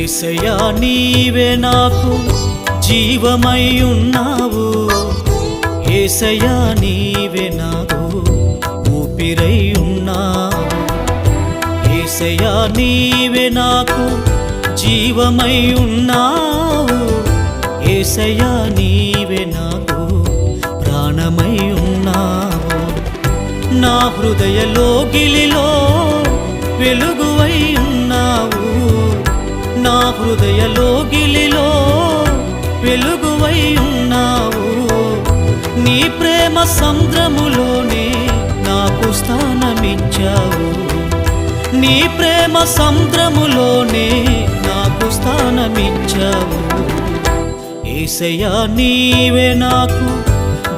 ఏసయ్యా నీవే నాకు జీవమై ఉన్నావు. ఏసయా నీవే నాకు ఊపిరై ఉన్నావు ఏసయా నీవే నాకు జీవమై ఉన్నావు. ఏసయా నీవే నాకు ప్రాణమై ఉన్నావు. నా హృదయలోగిలిలో వెలుగువై ఉన్నావు హృదయలోగిలిలో వెలుగువై ఉన్నావు నీ ప్రేమ సంద్రములోనే నాకు స్థానమిచ్చావు. నీ ప్రేమ సంద్రములోనే నాకు స్థానమిచ్చావు. ఏసయ్యా నీవే నాకు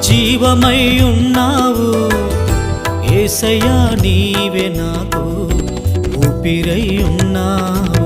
జీవమై ఉన్నావు ఏసయ్యా నీవే నాకు ఊపిరై ఉన్నావు.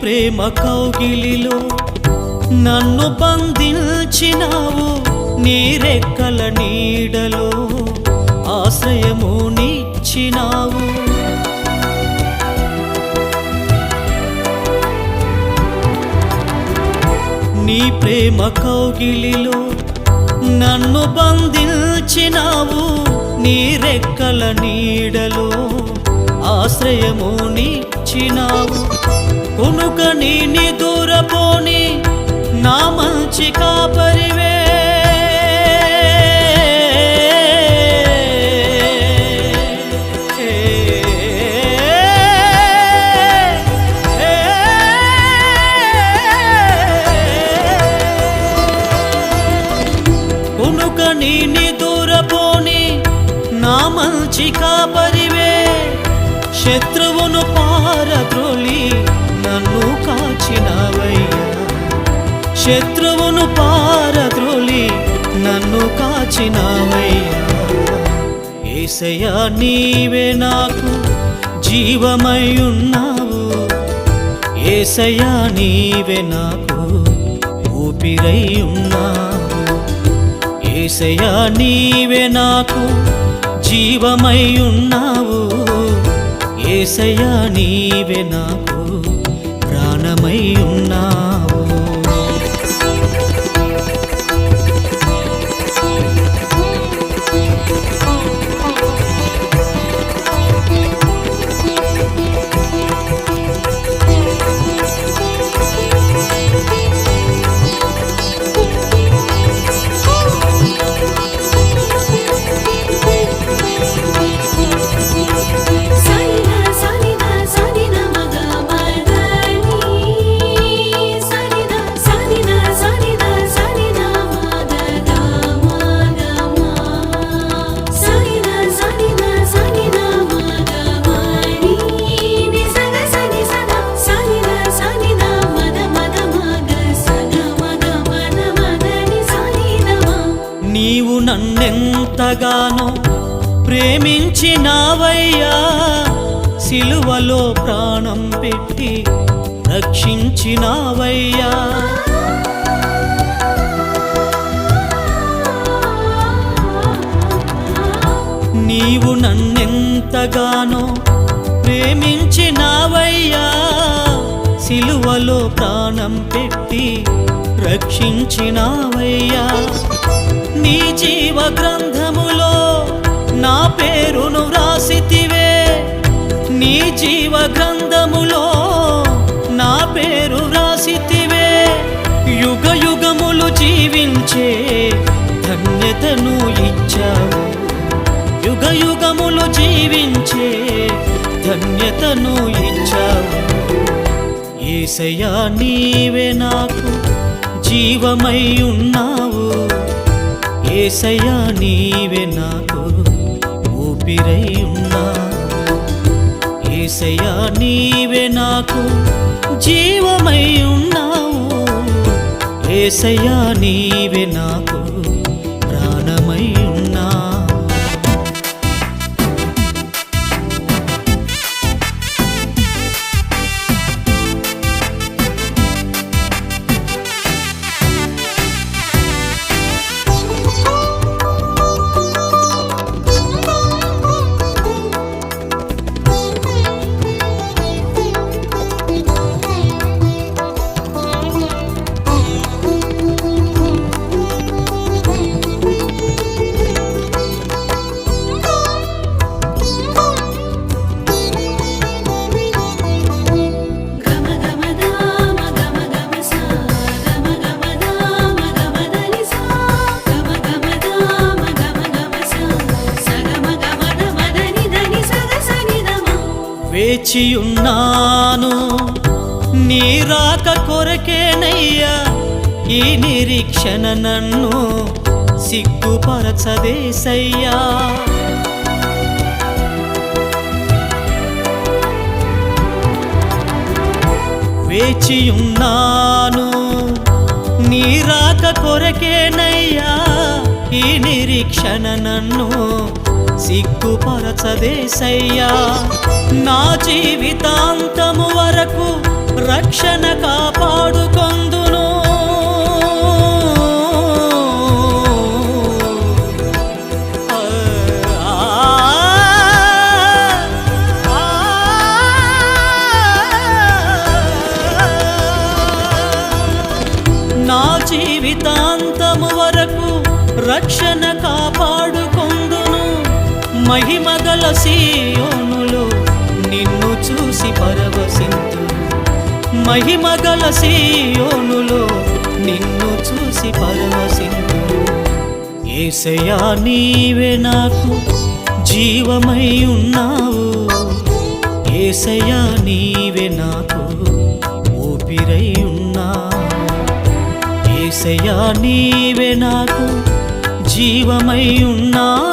ప్రేమ కౌగిలిలో నన్ను బంధించినావు నీ రెక్కల నీడలో ఆశ్రయము నిచ్చినావు. నీ ప్రేమ కౌగిలిలో నన్ను బంధించినావు నీ రెక్కల నీడలో ఆశ్రయము నిచ్చినావు కొనుక నీ దూరపోని నా మంచి కాపరివే. కొనుక నీ దూరపోని నా మంచి కాపరివే. శత్రువును పారద్రోలి నన్ను కాచినవయ్యా. శత్రువును పారద్రోలి నన్ను కాచినవయ్యా. ఏసయ్యా నీవే నాకు జీవమై ఉన్నావు. ఏసయ్యా నీవే నాకు ఊపిరై ఉన్నావు. ఏసయ్యా నీవే నాకు జీవమై ఉన్నావు. ఏసయ్యా నీవే నాకు ప్రాణమై ఉన్నా ఎంతగానో ప్రేమించినావయ్యా సిలువలో ప్రాణం పెట్టి రక్షించినావయ్యా. నీవు నన్నెంతగానో ప్రేమించినావయ్యా సిలువలో ప్రాణం పెట్టి రక్షించినావయ్యా. నీ జీవ గ్రంథములో నా పేరును వ్రాసితివే. నీ జీవ గ్రంథములో నా పేరు వ్రాసితివే. యుగ యుగములు జీవించే ధన్యతను ఇచ్చావు. యుగ యుగములు జీవించే ధన్యతను ఇచ్చావు. ఏసయ్యా నీవే నాకు జీవమై ఉన్నావు. ఏసయ్యా నీవే నాకు ఊపిరై ఉన్నా. ఏసయ్యా నీవే నాకు జీవమై ఉన్నావు. ఏసయ్యా నీవే నాకు వేచియున్నాను నీ రాక కొరకేనయ్యా ఈ నిరీక్షణ నన్ను సిగ్గుపరచదేశయ్యా వేచియున్నాను. నీ రాక కొరకేనయ్యా ఈ నిరీక్షణ నన్ను సిగ్గుపరచదేశయ్యా. నా జీవితాంతము వరకు రక్షణ కాపాడుకొందును. నా జీవితాంతము వరకు రక్షణ కాపాడుకొందు మహిమగల సీయోనులో నిన్ను చూసి పరవశింతు. మహిమగల సీయోనులో నిన్ను చూసి పరవశింతు. ఏసయా నీవే నాకు జీవమై ఉన్నావు. ఏసయా నీవే నాకు ఊపిరై ఉన్నావు. ఏసయా నీవే నాకు జీవమై ఉన్నావు.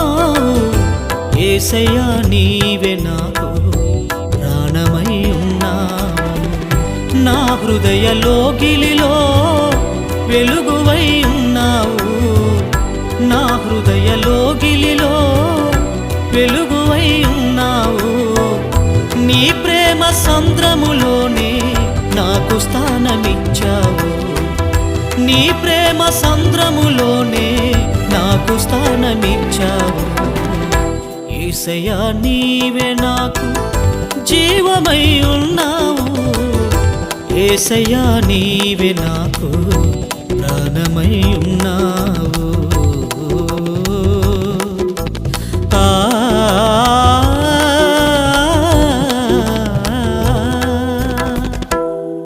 ఏసయ్యా నీవే నాకు ప్రాణమై ఉన్నావు నా హృదయ లోగిలిలో వెలుగువై ఉన్నావు. నా హృదయ లోగిలిలో వెలుగువై ఉన్నావు. నీ ప్రేమ సంద్రములోనే నాకు స్థానమిచ్చావు. నీ ప్రేమ సంద్రములోనే నాకు స్థానమిచ్చావు. ఏసయ్యా నీవే నాకు జీవమై ఉన్నావు. ఏసయా నీవే నాకు ప్రాణమై ఉన్నావు.